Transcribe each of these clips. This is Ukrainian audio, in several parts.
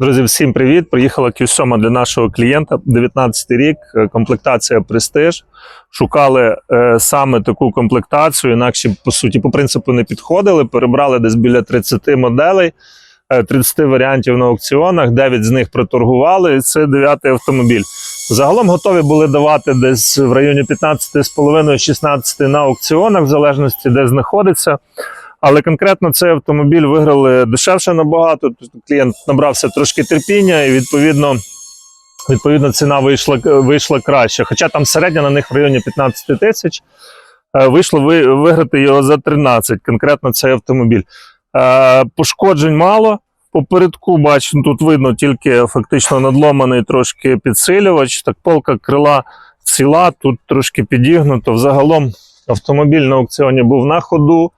Друзі, всім привіт! Приїхала Q7 для нашого клієнта. 19 рік, е, комплектація Престиж. Шукали е, саме таку комплектацію, інакше, по суті, по принципу не підходили. Перебрали десь біля 30 моделей, е, 30 варіантів на аукціонах, 9 з них проторгували. І це 9 автомобіль. Загалом готові були давати десь в районі 15,5-16 на аукціонах, в залежності де знаходиться. Але конкретно цей автомобіль виграли дешевше набагато. Клієнт набрався трошки терпіння, і відповідно, відповідно ціна вийшла, вийшла краще. Хоча там середня на них в районі 15 тисяч. Е, Вийшло виграти його за 13, конкретно цей автомобіль. Е, Пошкоджень мало. Попередку бачу, тут видно тільки фактично надломаний трошки підсилювач. Так полка крила ціла, тут трошки підігнуто. Взагалом автомобіль на аукціоні був на ходу.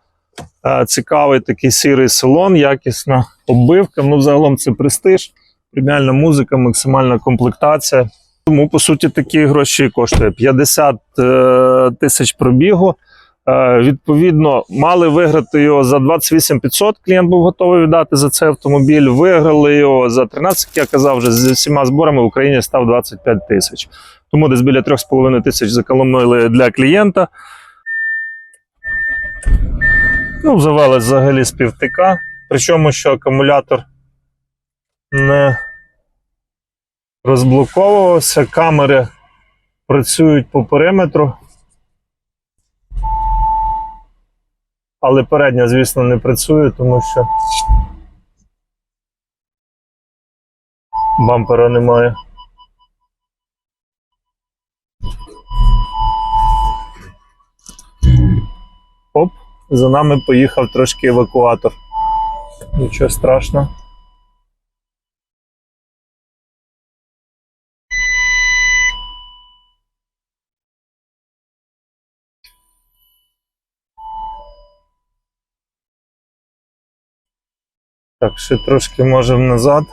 Е, Цікавий такий сірий салон, якісна оббивка. Ну, загалом це престиж, преміальна музика, максимальна комплектація. Тому, по суті, такі гроші коштує 50 е, тисяч пробігу. Е, відповідно, мали виграти його за 28 500. Клієнт був готовий віддати за цей автомобіль. Виграли його за 13, як я казав, вже з всіма зборами в Україні став 25 тисяч. Тому десь біля 3,5 тисяч заколомили для клієнта. Ну, завели взагалі з півтика. Причому, що акумулятор не розблоковувався, камери працюють по периметру. Але передня, звісно, не працює, тому що бампера немає. За нами поїхав трошки евакуатор. Нічого страшного. Так, ще трошки можемо назад.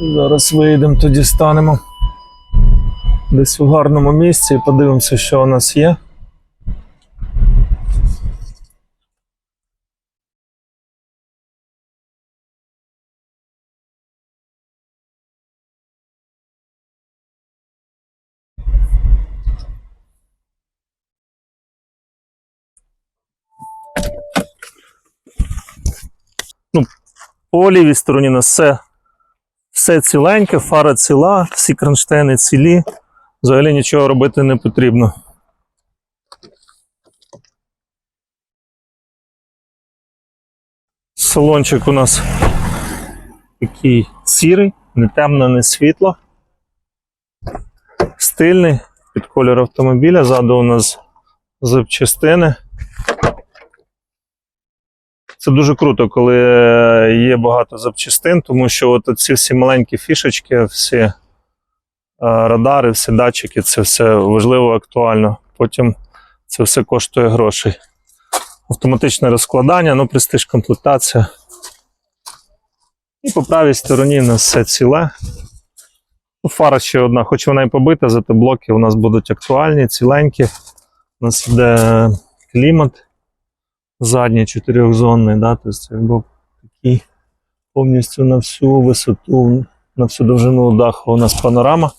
Зараз виїдемо, тоді станемо десь у гарному місці і подивимося, що у нас є. Ну, по лівій стороні у нас все все ціленьке, фара ціла, всі кронштейни цілі. Взагалі нічого робити не потрібно. Салончик у нас такий сірий, не темно, не світло. Стильний під колір автомобіля. Ззаду у нас запчастини. Це дуже круто, коли е, є багато запчастин, тому що от ці всі маленькі фішечки, всі радари, всі датчики, це все важливо, актуально. Потім це все коштує грошей. Автоматичне розкладання, ну, престиж комплектація. І по правій стороні у нас все ціле. Ну, Фара ще одна, хоч вона і побита, зате блоки у нас будуть актуальні, ціленькі. У нас йде клімат задній чотирьохзонний, да, тобто був такий повністю на всю висоту, на всю довжину даху у нас панорама.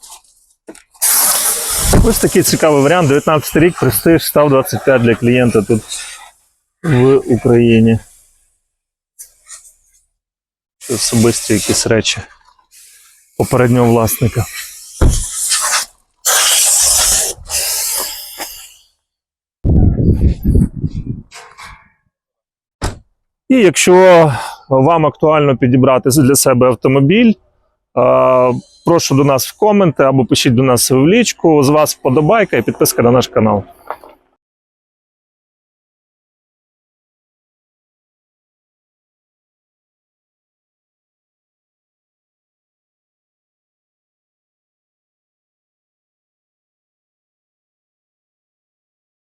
Ось такий цікавий варіант. 19 рік, престиж, став 25 для клієнта тут в Україні. Це особисті якісь речі попереднього власника. І якщо вам актуально підібрати для себе автомобіль, прошу до нас в коменти або пишіть до нас в лічку. З вас вподобайка і підписка на наш канал.